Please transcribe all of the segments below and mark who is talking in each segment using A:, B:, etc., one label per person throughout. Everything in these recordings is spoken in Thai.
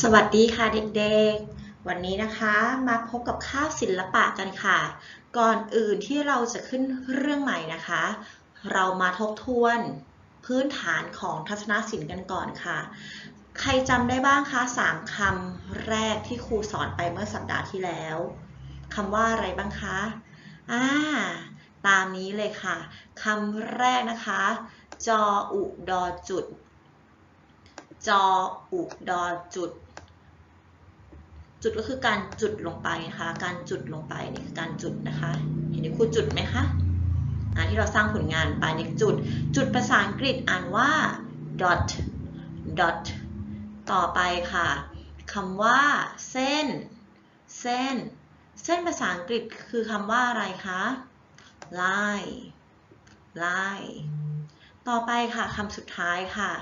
A: สวัสดีค่ะเด็กๆ วันนี้นะคะมาพบกับคาศิลปะกันค่ะ ก่อนอื่นที่เราจะขึ้นเรื่องใหม่นะคะ เรามาทบทวนพื้นฐานของทัศนศิลป์กันก่อนค่ะ ใครจำได้บ้างคะสามคำแรกที่ครูสอนไปเมื่อสัปดาห์ที่แล้วคำว่าอะไรบ้างคะอ่าตามนี้เลยค่ะคำแรกนะคะ จออุดอจุด จออุดอจุด จุดก็คือการจุดลงไปนะคะ การจุดลงไปนี่คือการจุดนะคะ เห็นที่ครูจุดไหมคะอ่าที่เราสร้างผลงานไปในจุด จุดภาษาอังกฤษอ่านว่า dot dot ต่อไปค่ะคำว่าเส้น เส้น เส้นภาษาอังกฤษคือคำว่าอะไรคะ line line ต่อไปค่ะคำสุดท้ายค่ะ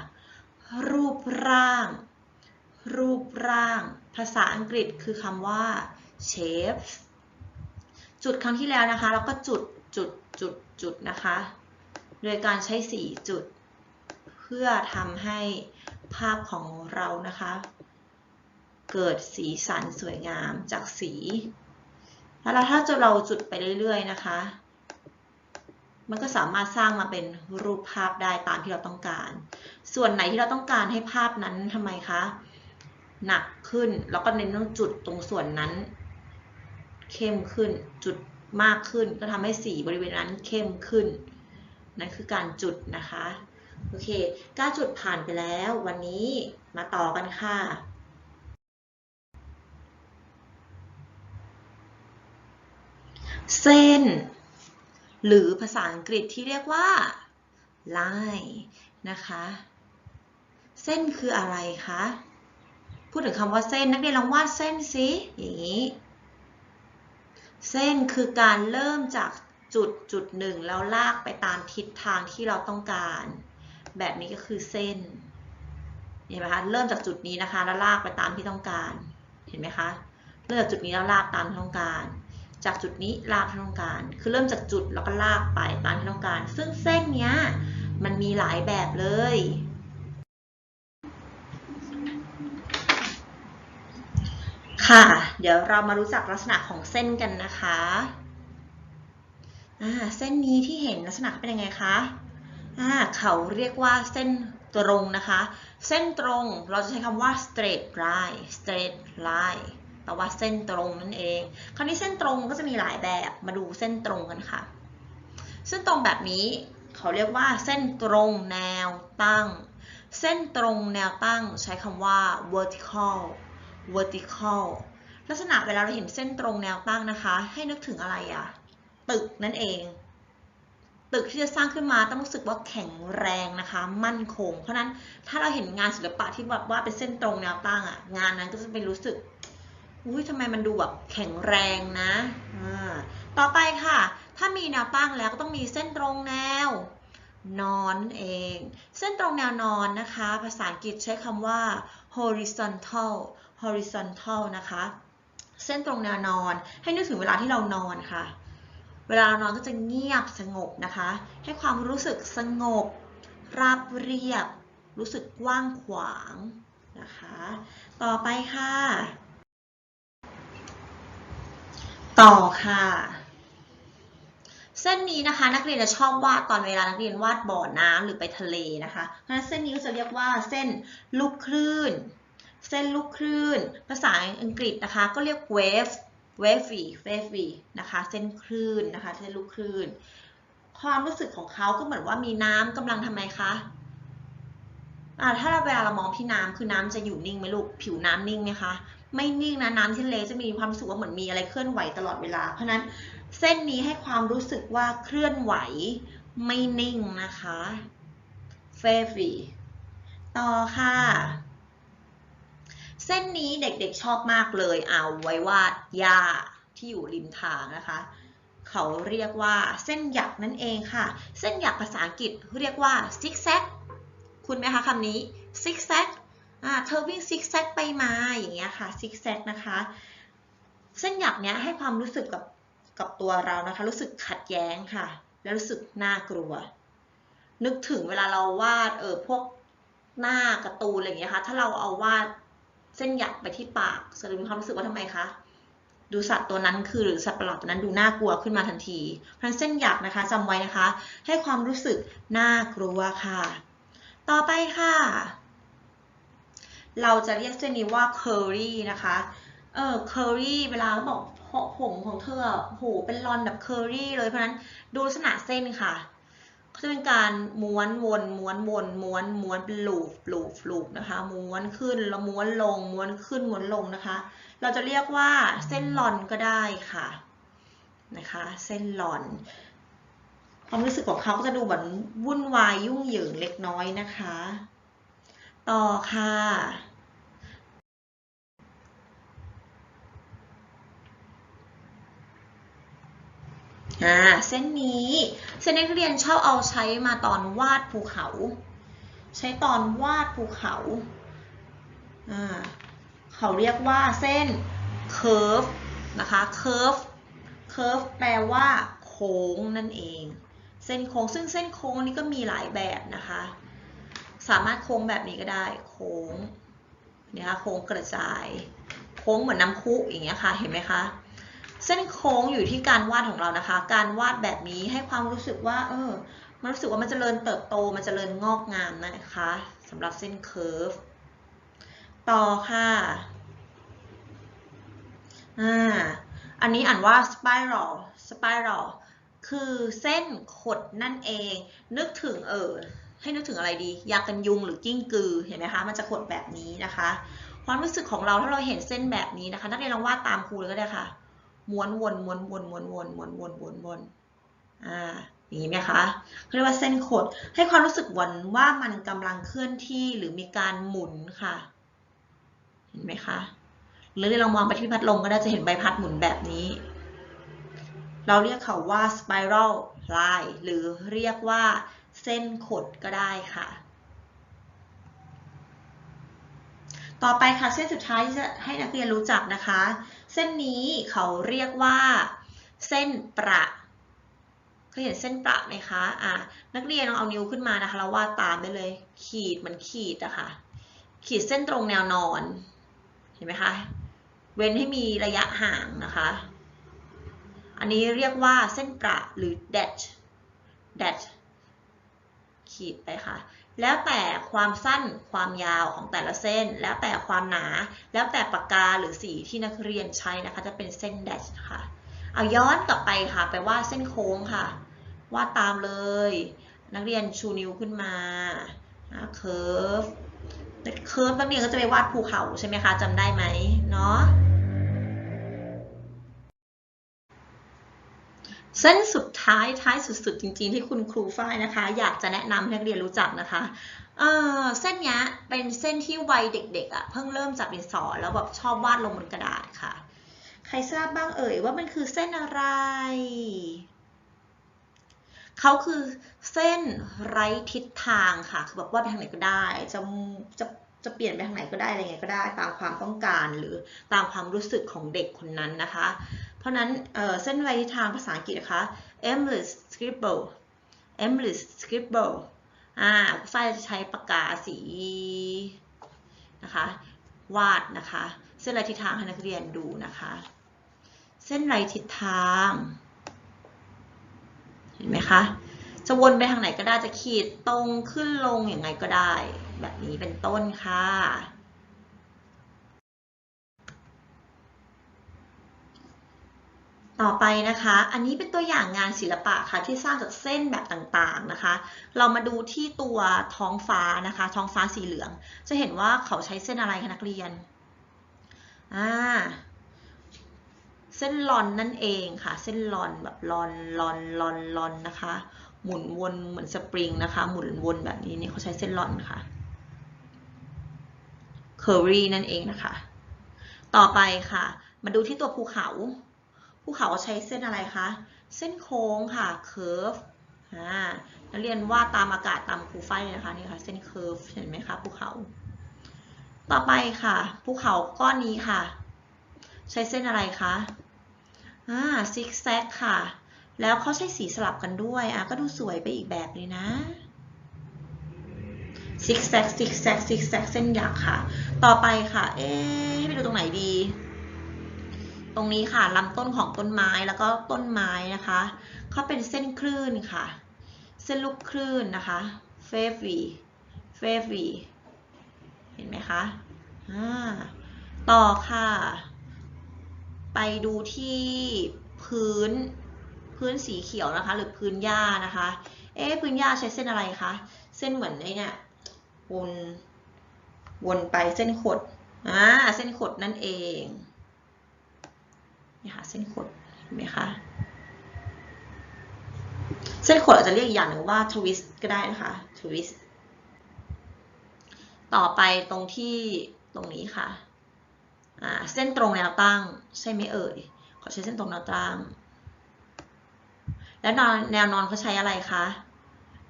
A: รูปร่าง รูปร่าง ภาษาอังกฤษคือคำว่า shape จุดครั้งที่แล้วนะคะ เราก็จุดจุดจุดจุดนะคะ โดยการใช้สีจุด เพื่อทำให้ภาพของเรานะคะ เกิดสีสันสวยงามจากสี แล้วถ้าจะเราจุดไปเรื่อยๆนะคะ มันก็สามารถสร้างมาเป็นรูปภาพได้ตามที่เราต้องการ ส่วนไหนที่เราต้องการให้ภาพนั้นทำไมคะ หนักขึ้น แล้วก็เน้นต้องจุดตรงส่วนนั้น เข้มขึ้นจุดมากขึ้น ก็ทำให้สีบริเวณนั้นเข้มขึ้น นั่นคือการจุดนะคะ โอเคการจุดผ่านไปแล้ววันนี้มาต่อกันค่ะเส้น หรือภาษาอังกฤษที่เรียกว่า line นะคะ เส้นคืออะไรคะ พูดถึงคำว่าเส้นนักเรียนลองวาดเส้นสิอย่างนี้เส้นคือการเริ่มจากจุดจุดหนึ่งแล้วลากไปตามทิศทางที่เราต้องการ แบบนี้ก็คือเส้นเห็นไหมคะเริ่มจากจุดนี้นะคะแล้วลากไปตามที่ต้องการ เห็นไหมคะเริ่มจากจุดนี้แล้วลากตามที่ต้องการ จากจุดนี้ลากที่ต้องการ คือเริ่มจากจุดแล้วก็ลากไปตามที่ต้องการ ซึ่งเส้นเนี้ยมันมีหลายแบบเลย ค่ะ เดี๋ยวเรามารู้จักลักษณะของเส้นกันนะคะอ่าเส้นนี้ที่เห็นลักษณะเป็นยังไงคะอ่าเขาเรียกว่าเส้นตรงนะคะ เส้นตรงเราจะใช้คำว่า straight line straight line แปลว่าเส้นตรงนั่นเอง คราวนี้เส้นตรงก็จะมีหลายแบบ มาดูเส้นตรงกันค่ะ เส้นตรงแบบนี้เขาเรียกว่าเส้นตรงแนวตั้ง เส้นตรงแนวตั้งใช้คำว่า vertical vertical ลักษณะเวลาเราเห็นเส้นตรงแนวตั้งนะคะ ให้นึกถึงอะไรอะตึกนั่นเอง ตึกที่จะสร้างขึ้นมาต้องรู้สึกว่าแข็งแรงนะคะ มั่นคง เพราะนั้นถ้าเราเห็นงานศิลปะที่แบบว่าเป็นเส้นตรงแนวตั้งอะงานนั้นก็จะเป็นรู้สึกอุ้ยทำไมมันดูแบบแข็งแรงนะต่อไปค่ะ ถ้ามีแนวตั้งแล้วก็ต้องมีเส้นตรงแนวนอนเอง เส้นตรงแนวนอนนะคะ ภาษาอังกฤษใช้คำว่า horizontal horizontal นะคะ เส้นตรงแนวนอน ให้นึกถึงเวลาที่เรานอนค่ะ เวลาเรานอนก็จะเงียบสงบนะคะ ให้ความรู้สึกสงบ ราบเรียบ รู้สึกกว้างขวางนะคะ ต่อไปค่ะ ต่อค่ะ เส้นนี้นะคะ นักเรียนจะชอบวาดตอนเวลานักเรียนวาดบ่อน้ำหรือไปทะเลนะคะเพราะฉะนั้นเส้นนี้ก็จะเรียกว่าเส้นลูกคลื่น เส้นลูกคลื่น ภาษาอังกฤษนะคะ ก็เรียก wave wavy wavy นะคะ เส้นคลื่นนะคะ เส้นลูกคลื่น ความรู้สึกของเขาก็เหมือนว่ามีน้ำกำลังทำไมคะอ่าถ้าเราเวลาเรามองที่น้ำคือน้ำจะอยู่นิ่งไหมลูกผิวน้ำนิ่งไหมคะ ไม่นิ่งนะน้ำที่ทะเลจะมีความรู้สึกว่าเหมือนมีอะไรเคลื่อนไหวตลอดเวลา เพราะนั้นเส้นนี้ให้ความรู้สึกว่าเคลื่อนไหวไม่นิ่งนะคะ f a v y ต่อค่ะ เส้นนี้เด็กๆชอบมากเลย เอาไว้วาดหญ้าที่อยู่ริมทางนะคะ เขาเรียกว่าเส้นหยักนั่นเองค่ะ เส้นหยักภาษาอังกฤษเรียกว่า zigzag คุณไหมคะคำนี้ zigzag อ่าเธอวิ่งซิกแซกไปมาอย่างเงี้ยค่ะซิกแซกนะคะ เส้นหยักเนี้ยให้ความรู้สึกกับกับตัวเรานะคะ รู้สึกขัดแย้งค่ะ แล้วรู้สึกน่ากลัว นึกถึงเวลาเราวาดเออพวกหน้าการ์ตูนอะไรอย่างเงี้ยค่ะถ้าเราเอาวาดเส้นหยักไปที่ปากจะมีความรู้สึกว่าทำไมคะดูสัตว์ตัวนั้นคือหรือสัตว์ประหลาดตัวนั้นดูน่ากลัวขึ้นมาทันที เพราะฉะนั้นเส้นหยักนะคะจำไว้นะคะ ให้ความรู้สึกน่ากลัวค่ะ ต่อไปค่ะ เราจะเรียกเส้นนี้ว่า curly นะคะ เออ curly เวลาเขาบอกผมของเธอโหเป็นรอนแบบ curly เลย เพราะนั้นดูลักษณะเส้นค่ะเขาจะเป็นการม้วนวนม้วนวนม้วนม้วนเป็นลูปลูปลูปนะคะ ม้วนขึ้นแล้วม้วนลง ม้วนขึ้นม้วนลงนะคะ เราจะเรียกว่าเส้นลอนก็ได้ค่ะนะคะ เส้นลอน ความรู้สึกของเขาก็จะดูเหมือนวุ่นวายยุ่งเหยิงเล็กน้อยนะคะ ต่อค่ะ อ่าเส้นนี้ เส้นนักเรียนชอบเอาใช้มาตอนวาดภูเขา ใช้ตอนวาดภูเขาอ่าเขาเรียกว่าเส้น curve นะคะ curve curve แปลว่าโค้งนั่นเอง เส้นโค้งซึ่งเส้นโค้งนี้ก็มีหลายแบบนะคะ สามารถโค้งแบบนี้ก็ได้โค้งเนี่ยค่ะโค้งกระจาย โค้งเหมือนน้ำพุอย่างเงี้ยค่ะเห็นไหมคะ เส้นโค้งอยู่ที่การวาดของเรานะคะ การวาดแบบนี้ให้ความรู้สึกว่า เออ มันรู้สึกว่ามันจเจริญเติบโต มันจเจริญงอกงามนะคะสำหรับเส้นเคอร์ฟ ต่อค่ะ อ่า อันนี้อ่านว่า spiral spiral คือเส้นขดนั่นเอง นึกถึงเออ ให้นึกถึงอะไรดี ยากันยุงหรือกิ้งกือ เห็นไหมคะ มันจะขดแบบนี้นะคะ ความรู้สึกของเราถ้าเราเห็นเส้นแบบนี้นะคะ นักเรียนลองวาดตามครูเลยก็ได้ค่ะ ม้วนวนม้วนวนม้วนวนม้วนวนวนวนอ่าอย่างนี้ไหมคะเขาเรียกว่าเส้นขดให้ความรู้สึกวันว่ามันกำลังเคลื่อนที่หรือมีการหมุนค่ะ เห็นไหมคะ หรือเรามองไปที่พัดลมก็ได้จะเห็นใบพัดหมุนแบบนี้ เราเรียกเขาว่า spiral line หรือเรียกว่าเส้นขดก็ได้ค่ะ ต่อไปค่ะเส้นสุดท้ายที่จะให้นักเรียนรู้จักนะคะ เส้นนี้เขาเรียกว่า เส้นประเคยเห็นเส้นประไหมคะอะนักเรียนลองเอานิ้วขึ้นมานะคะแล้ววาดตามได้เลย ขีดเหมือนขีดอะคะ่ะ ขีดเส้นตรงแนวนอน เห็นไหมคะ เว้นให้มีระยะห่างนะคะ อันนี้เรียกว่าเส้นประหรือ dash dash ขีดไปค่ะ แล้วแต่ความสั้นความยาวของแต่ละเส้น แล้วแต่ความหนา แล้วแต่ปากกาหรือสีที่นักเรียนใช้นะคะ จะเป็นเส้น dash ค่ะเอาย้อนกลับไปค่ะ ไปวาดเส้นโค้งค่ะ วาดตามเลย นักเรียนชูนิ้วขึ้นมาเคิร์ฟเคิร์ฟนักเรียนก็จะไปวาดภูเขาใช่ไหมคะจำได้ไหมเนาะ เส้นสุดท้ายท้ายสุดๆ จริงๆ ที่คุณครูฝ้ายนะคะ อยากจะแนะนำให้นักเรียนรู้จักนะคะเออเส้นนี้เป็นเส้นที่วัยเด็กๆอะ่ะเพิ่งเริ่มจับดินสอแล้วแบบชอบวาดลงบนกระดาษค่ะ ใครทราบบ้างเอ่ยว่ามันคือเส้นอะไรเขาคือเส้นไร้ทิศทางค่ะคือแบบว่าไปทางไหนก็ได้จะจะ จะเปลี่ยนไปทางไหนก็ได้อะไรไงก็ได้ตามความต้องการหรือตามความรู้สึกของเด็กคนนั้นนะคะ เพราะนั้นเเส้นไร้ทิศทางภาษาอังกฤษนะคะ endless scribble endless scribble อ่าฝ้ายจะใช้ปากกาสีนะคะ วาดนะคะ เส้นไร้ทิศทางให้นักเรียนดูนะคะ เส้นไร้ทิศทาง เห็นไหมคะ จะวนไปทางไหนก็ได้จะขีดตรงขึ้นลงอย่างไงก็ได้ แบบนี้เป็นต้นค่ะ ต่อไปนะคะ อันนี้เป็นตัวอย่างงานศิลปะค่ะที่สร้างจากเส้นแบบต่างๆนะคะ เรามาดูที่ตัวท้องฟ้านะคะ ท้องฟ้าสีเหลือง จะเห็นว่าเขาใช้เส้นอะไรคะนักเรียน อ่าเส้นลอนนั่นเองค่ะ เส้นลอนแบบลอนลอนลอนลอนนะคะ หมุนวนเหมือนสปริงนะคะ หมุนวนแบบนี้นี่เขาใช้เส้นลอนค่ะ เคอรี่นั่นเองนะคะ ต่อไปค่ะ มาดูที่ตัวภูเขา ภูเขาใช้เส้นอะไรคะ เส้นโค้งค่ะเคอร์ฟอ่านักเรียนวาดตามอากาศตามครูไฟเลยนะคะนี่ค่ะ เส้นเคอร์ฟเห็นไหมคะภูเขา ต่อไปค่ะ ภูเขาก้อนนี้ค่ะ ใช้เส้นอะไรคะอ่าซิกแซกค่ะ แล้วเขาใช้สีสลับกันด้วยอะก็ดูสวยไปอีกแบบเลยนะ ซิกแซกซิกแซกซิกแซกเส้นหยักค่ะ ต่อไปค่ะ เอ๊ให้ไปดูตรงไหนดี ตรงนี้ค่ะลำต้นของต้นไม้แล้วก็ต้นไม้นะคะเขาเป็นเส้นคลื่นค่ะ เส้นลูกคลื่นนะคะเฟฟีเฟฟีเห็นไหมคะอ่าต่อค่ะ ไปดูที่พื้นพื้นสีเขียวนะคะ หรือพื้นหญ้านะคะ เอ๊ะพื้นหญ้าใช้เส้นอะไรคะ เส้นเหมือนไอ้เนี่ย วนวนไปเส้นขดอ่าเส้นขดนั่นเองนี่ค่ะเส้นขดเห็นไหมคะเส้นขดอาจจะเรียกอย่างหนึ่งว่าทวิสต์ก็ได้นะคะทวิสต์ต่อไปตรงที่ตรงนี้ค่ะอ่าเส้นตรงแนวตั้งใช่ไหมเอ่ยขอใช้เส้นตรงแนวตั้งแล้วนอนแนวนอนเขาใช้อะไรคะ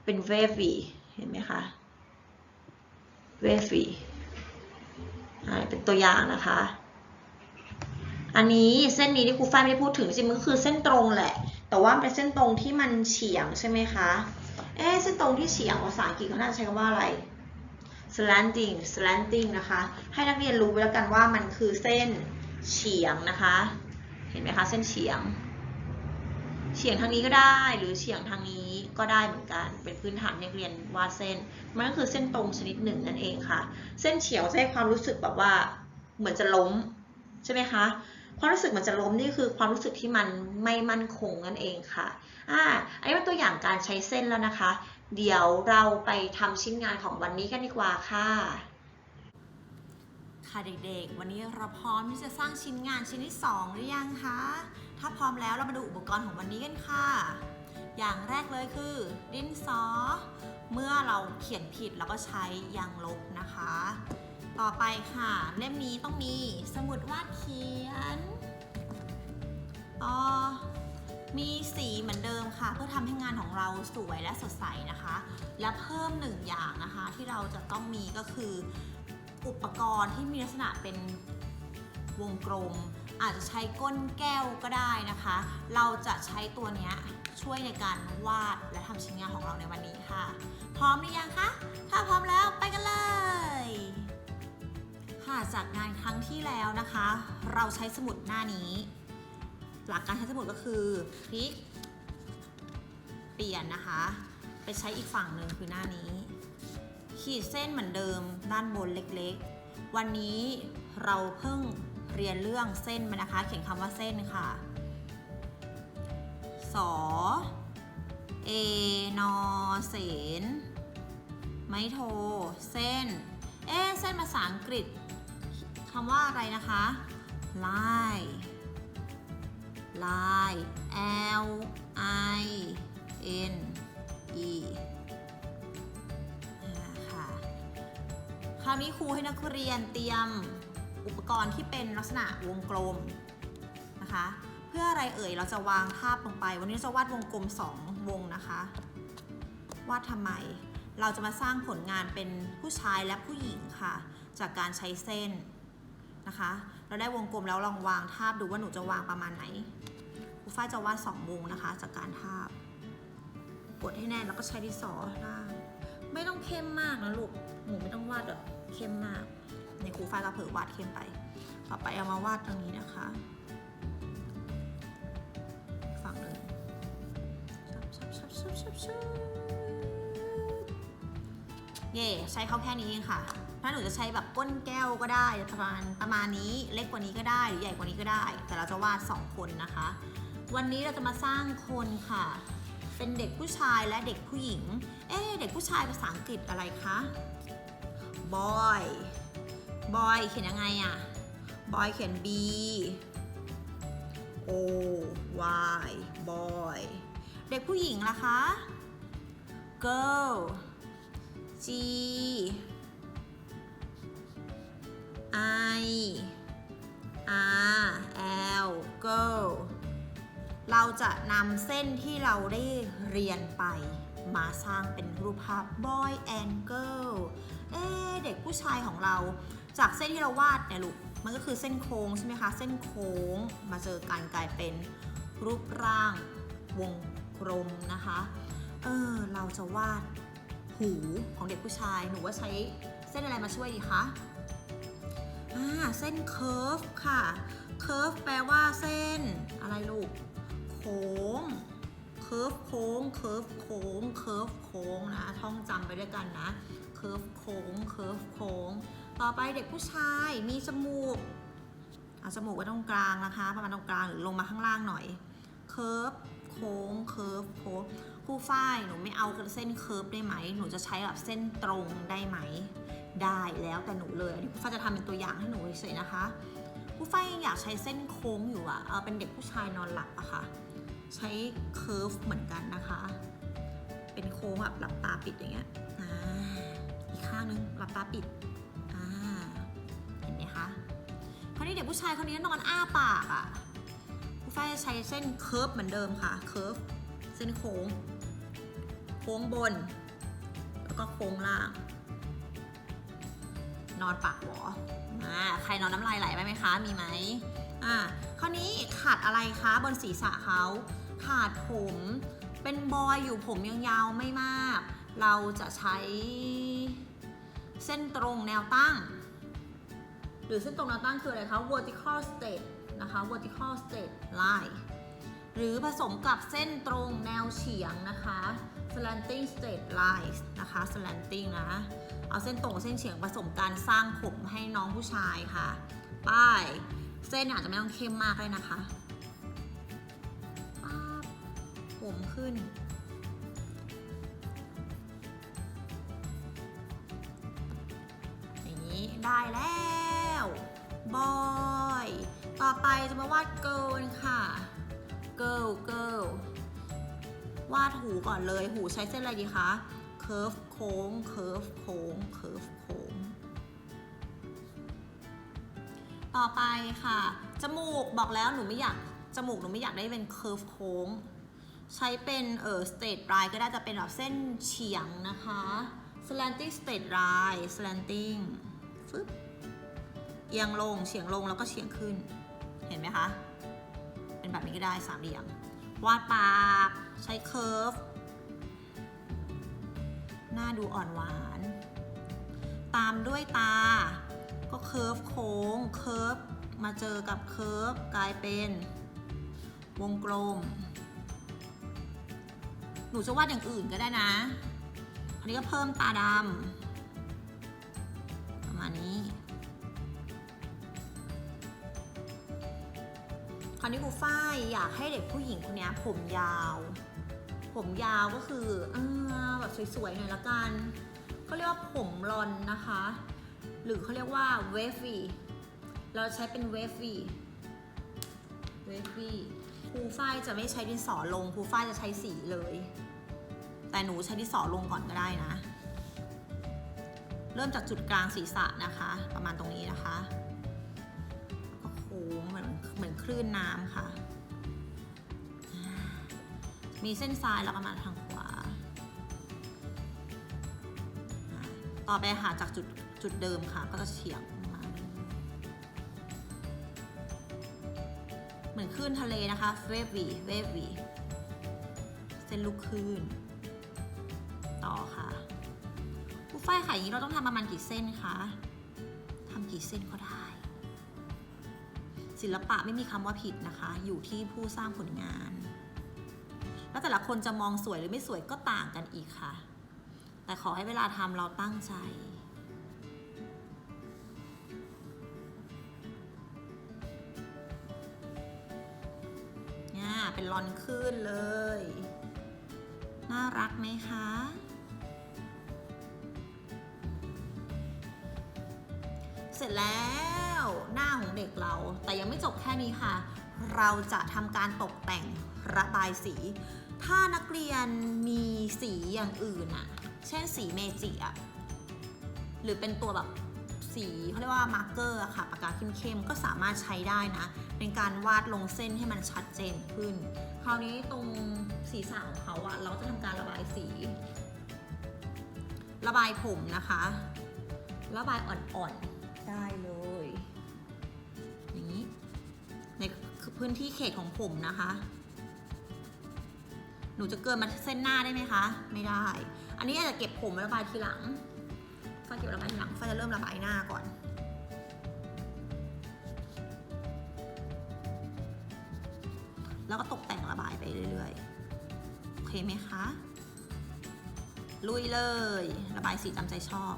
A: เป็นเวฟวีเห็นไหมคะ เวฟีเป็นตัวอย่างนะคะ อันนี้เส้นนี้ที่ครูฝ้ายไม่ได้พูดถึงจริงๆมันก็คือเส้นตรงแหละ แต่ว่าเป็นเส้นตรงที่มันเฉียงใช่ไหมคะ เอ๊เส้นตรงที่เฉียงภาษาอังกฤษเขาน่าจะใช้คำว่าอะไร slanting slanting นะคะ ให้นักเรียนรู้ไว้แล้วกันว่ามันคือเส้นเฉียงนะคะ เห็นไหมคะเส้นเฉียง เฉียงทางนี้ก็ได้หรือเฉียงทางนี้ก็ได้เหมือนกัน เป็นพื้นฐานในเรียนวาดเส้น มันก็คือเส้นตรงชนิดหนึ่งนั่นเองค่ะ เส้นเฉียวจะให้ความรู้สึกแบบว่าเหมือนจะล้มใช่ไหมคะความรู้สึกเหมือนจะล้มนี่คือความรู้สึกที่มันไม่มั่นคงนั่นเองค่ะ อ่า อันนี้เป็นตัวอย่างการใช้เส้นแล้วนะคะ เดี๋ยวเราไปทำชิ้นงานของวันนี้กันดีกว่าค่ะ ค่ะเด็กๆ วันนี้เราพร้อมที่จะสร้างชิ้นงานชิ้นที่ 2 หรือยังคะ ถ้าพร้อมแล้วเรามาดูอุปกรณ์ของวันนี้กันค่ะ อย่างแรกเลยคือ ดินสอ เมื่อเราเขียนผิดเราก็ใช้ยางลบนะคะ ต่อไปค่ะ เล่มนี้ต้องมีสมุดวาดเขียน ต่อมีสีเหมือนเดิมค่ะ เพื่อทำให้งานของเราสวยและสดใสนะคะ และเพิ่มหนึ่งอย่างนะคะที่เราจะต้องมีก็คืออุปกรณ์ที่มีลักษณะเป็นวงกลม อาจจะใช้ก้นแก้วก็ได้นะคะ เราจะใช้ตัวนี้ช่วยในการวาดและทำชิ้นงานของเราในวันนี้ค่ะ พร้อมหรือยังคะ ถ้าพร้อมแล้วไปกันเลยค่ะจากงานครั้งที่แล้วนะคะ เราใช้สมุดหน้านี้ หลักการใช้สมุดก็คือพลิก เปลี่ยนนะคะ ไปใช้อีกฝั่งหนึ่งคือหน้านี้ ขีดเส้นเหมือนเดิมด้านบนเล็กๆ วันนี้เราเพิ่ง เรียนเรื่องเส้นมานะคะ เขียนคำว่าเส้นค่ะ สอ เอนอเสน ไม้โท เส้น เอเส้นภาษาอังกฤษคำว่าอะไรนะคะ line line L I N E คราวนี้ครูให้นักเรียนเตรียม อุปกรณ์ที่เป็นลักษณะวงกลมนะคะ เพื่ออะไรเอ่ยเราจะวางภาพลงไป วันนี้จะวาดวงกลม 2 วงนะคะวาดทำไม เราจะมาสร้างผลงานเป็นผู้ชายและผู้หญิงค่ะ จากการใช้เส้นนะคะ เราได้วงกลมแล้วลองวางทาบดูว่าหนูจะวางประมาณไหนครูฝ้ายจะวาดสองวงนะคะ จากการทาบกดให้แน่นแล้วก็ใช้ดินสอล่างไม่ต้องเข้มมากนะลูกหนูไม่ต้องวาดแบบเข้มมาก ในครูฝ้ายก็เผลอวาดเข้มไป ต่อไปเอามาวาดตรงนี้นะคะฝั่งหนึ่งเย่ใช้เขาแค่นี้เองค่ะถ้าหนูจะใช้แบบก้นแก้วก็ได้ประมาณประมาณนี้เล็กกว่านี้ก็ได้หรือใหญ่กว่านี้ก็ได้ แต่เราจะวาดสองคนนะคะ วันนี้เราจะมาสร้างคนค่ะ เป็นเด็กผู้ชายและเด็กผู้หญิง เอ๊เด็กผู้ชายภาษาอังกฤษอะไรคะ boy boy เขียนยังไงอะ boy เขียน b o y boy เด็กผู้หญิงล่ะคะ girl g i r l girl เราจะนำเส้นที่เราได้เรียนไป มาสร้างเป็นรูปภาพ boy and girl เอ๊เด็กผู้ชายของเรา จากเส้นที่เราวาดเนี่ยลูก มันก็คือเส้นโค้งใช่ไหมคะ เส้นโค้งมาเจอกันกลายเป็นรูปร่างวงกลมนะคะ เออเราจะวาดหูของเด็กผู้ชาย หนูว่าใช้เส้นอะไรมาช่วยดีคะอ่าเส้นเคิร์ฟค่ะ เคิร์ฟแปลว่าเส้นอะไรลูก โค้ง เคิร์ฟโค้ง เคิร์ฟโค้ง เคิร์ฟโค้งนะ ท่องจำไปด้วยกันนะ เคิร์ฟโค้ง เคิร์ฟโค้ง ต่อไปเด็กผู้ชายมีจมูกเอาจมูกไว้ตรงกลางนะคะ ประมาณตรงกลางหรือลงมาข้างล่างหน่อยเคิร์ฟโค้งเคิร์ฟโค้งผู้ฝ้ายหนูไม่เอาเส้นเคิร์ฟได้ไหม หนูจะใช้แบบเส้นตรงได้ไหม ได้แล้วแต่หนูเลยอันนี้ผู้ฝ้ายจะทำเป็นตัวอย่างให้หนูเฉยๆนะคะผู้ฝ้ายอยากใช้เส้นโค้งอยู่อะเอเป็นเด็กผู้ชายนอนหลับอะค่ะใช้เคิร์ฟเหมือนกันนะคะ เป็นโค้งแบบหลับตาปิดอย่างเงี้ยอ,อีกข้างนึงหลับตาปิด ไหมคะคราวนี้เด็กผู้ชายคนนี้นอนอ้าปากอะผู้ฝ้ายจะใช้เส้นเคิร์ฟเหมือนเดิมค่ะเคิร์ฟเส้นโค้ง โค้งบน แล้วก็โค้งล่าง นอนปากหวออ่าใครนอนน้ำลายไหลไปไหมคะ มีไหมอ่าคราวนี้ขาดอะไรคะบนศีรษะเขาขาดผมเป็นบอยอยู่ผมยาวๆไม่มาก เราจะใช้เส้นตรงแนวตั้ง หรือเส้นตรงแนวตั้งคืออะไรคะ vertical straight นะคะ vertical straight line หรือผสมกับเส้นตรงแนวเฉียงนะคะ slanting straight lines นะคะ slanting นะ เอาเส้นตรงเส้นเฉียงผสมการสร้างผมให้น้องผู้ชายค่ะ ป้าย เส้นอาจจะไม่ต้องเข้มมากเลยนะคะป๊าบผมขึ้นอย่างนี้ได้แล้ว บอยต่อไปจะมาวาดเกิลค่ะเกิลเกิลวาดหูก่อนเลย หูใช้เส้นอะไรดีคะเคิร์ฟโค้งเคิร์ฟโค้งเคิร์ฟโค้ง ต่อไปค่ะ จมูกบอกแล้วหนูไม่อยาก จมูกหนูไม่อยากได้เป็นเคิร์ฟโค้ง ใช้เป็นเออสเตทไ i ก็ได้จะเป็นแบบเส้นเฉียงนะคะ slanting straight line slanting ฟึบ เอียงลงเฉียงลงแล้วก็เฉียงขึ้น เห็นไหมคะ เป็นแบบนี้ก็ได้สามเหลี่ยม วาดปากใช้เคิร์ฟ หน้าดูอ่อนหวาน ตามด้วยตา ก็เคิร์ฟโค้ง เคิร์ฟมาเจอกับเคิร์ฟกลายเป็นวงกลม หนูจะวาดอย่างอื่นก็ได้นะ อันนี้ก็เพิ่มตาดำประมาณนี้ คราวนี้ครูฝ้ายอยากให้เด็กผู้หญิงคนนี้ผมยาว ผมยาวก็คืออแบบสวยๆหน่อยละกันเขาเรียกว่าผมรอนนะคะ หรือเขาเรียกว่าเวฟวี่เราใช้เป็นเวฟวี่เวฟวี่ครูฝ้ายจะไม่ใช้ดินสอลงครูฝ้ายจะใช้สีเลย แต่หนูใช้ดินสอลงก่อนก็ได้นะ เริ่มจากจุดกลางศีรษะนะคะ ประมาณตรงนี้นะคะ เหมือนเหมือนคลื่นน้ำค่ะ มีเส้นซ้ายแล้วก็มาทางขวา ต่อไปหาจากจุดจุดเดิมค่ะ ก็จะเฉียงมาเหมือนคลื่นทะเลนะคะ เวฟวีเวฟวีเส้นลูกคลื่น ต่อค่ะผู้ฝ้ายค่ะอย่างนี้เราต้องทำประมาณกี่เส้นคะทำกี่เส้นก็ได้ ศิลปะไม่มีคำว่าผิดนะคะ อยู่ที่ผู้สร้างผลงาน แล้วแต่ละคนจะมองสวยหรือไม่สวยก็ต่างกันอีกค่ะ แต่ขอให้เวลาทำเราตั้งใจเนี่เป็นรอนขึ้นเลย น่ารักไหมคะเสร็จแล้ว ของเด็กเรา แต่ยังไม่จบแค่นี้ค่ะ เราจะทำการตกแต่งระบายสี ถ้านักเรียนมีสีอย่างอื่นอะเช่นสีเมจิอะหรือเป็นตัวแบบสีเขาเรียกว่ามาร์กเกอร์อะค่ะปากกาเข้มๆก็สามารถใช้ได้นะ เป็นการวาดลงเส้นให้มันชัดเจนขึ้น คราวนี้ตรงศีรษะของเขาอะเราจะทำการระบายสี ระบายผมนะคะ ระบายอ่อนๆได้เลย พื้นที่เขตของผมนะคะ หนูจะเกินมาเส้นหน้าได้ไหมคะ ไม่ได้ อันนี้อาจจะเก็บผมระบายทีหลังฟ้าเก็บระบายทีหลังฟ้าจะเริ่มระบายหน้าก่อนแล้วก็ตกแต่งระบายไปเรื่อยๆ โอเคไหมคะ ลุยเลย ระบายสีตามใจชอบ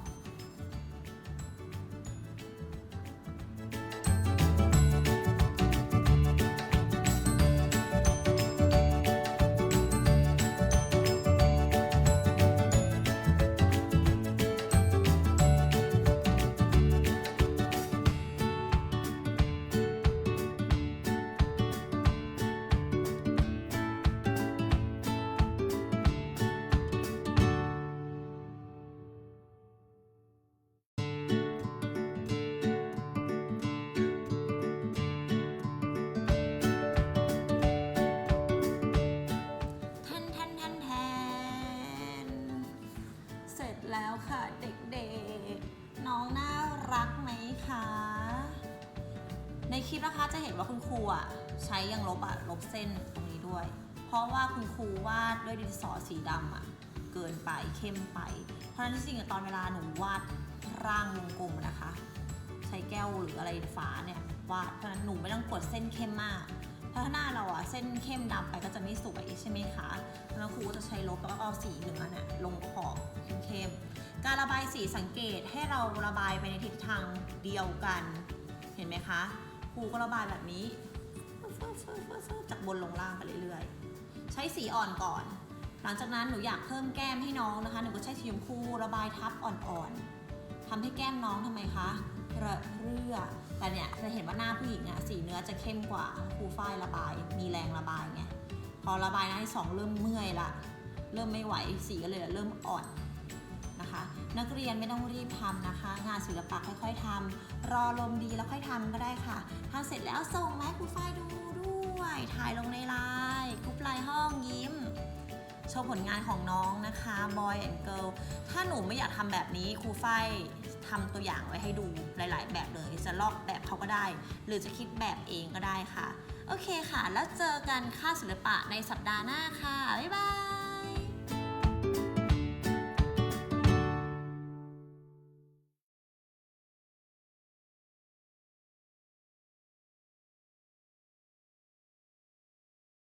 A: ลิปนะคะจะเห็นว่าคุณครูอะใช้ยังลบอะลบเส้นตรงนี้ด้วย เพราะว่าคุณครูวาดด้วยดินสอสีดำอะเกินไปเข้มไป เพราะฉะนั้นที่จริงตอนเวลาหนูวาดร่างวงกลมนะคะ ใช้แก้วหรืออะไรฟ้าเนี่ยวาดเพราะฉะนั้นหนูไม่ต้องกดเส้นเข้มมากเพราะถ้าหน้าเราอะเส้นเข้มดำไปก็จะไม่สวยใช่ไหมคะแล้วครูก็จะใช้ลบแล้วก็เอาสีเหนือเนี่ยลงขอบเข้มการระบายสีสังเกตให้เราระบายไปในทิศทางเดียวกัน เห็นไหมคะ ครูก็ระบายแบบนี้จากบนลงล่างไปเรื่อยๆ ใช้สีอ่อนก่อน หลังจากนั้นหนูอยากเพิ่มแก้มให้น้องนะคะ หนูก็ใช้สีชมพูระบายทับอ่อนๆทำให้แก้มน้องทำไมคะระเรื่อ แต่เนี่ยจะเห็นว่าหน้าผู้หญิงอะสีเนื้อจะเข้มกว่าครูฝ้ายระบาย มีแรงระบายไง พอระบายหน้าที่สองเริ่มเมื่อยละ เริ่มไม่ไหว สีก็เลยเริ่มอ่อน นะคะ นักเรียนไม่ต้องรีบทำนะคะ งานศิลปะค่อยๆทำรอลมดีแล้วค่อยทำก็ได้ค่ะทำเสร็จแล้วส่งมาให้ครูฝ้ายดูด้วย ถ่ายลงในไลน์กรุ๊ปไลน์ห้องยิ้มโชว์ผลงานของน้องนะคะ boy and girl ถ้าหนูไม่อยากทำแบบนี้ครูฝ้ายทำตัวอย่างไว้ให้ดูหลายๆ แบบเลย จะลอกแบบเขาก็ได้ หรือจะคิดแบบเองก็ได้ค่ะ โอเคค่ะ แล้วเจอกันค่าศิลปะในสัปดาห์หน้าค่ะ บ๊ายบาย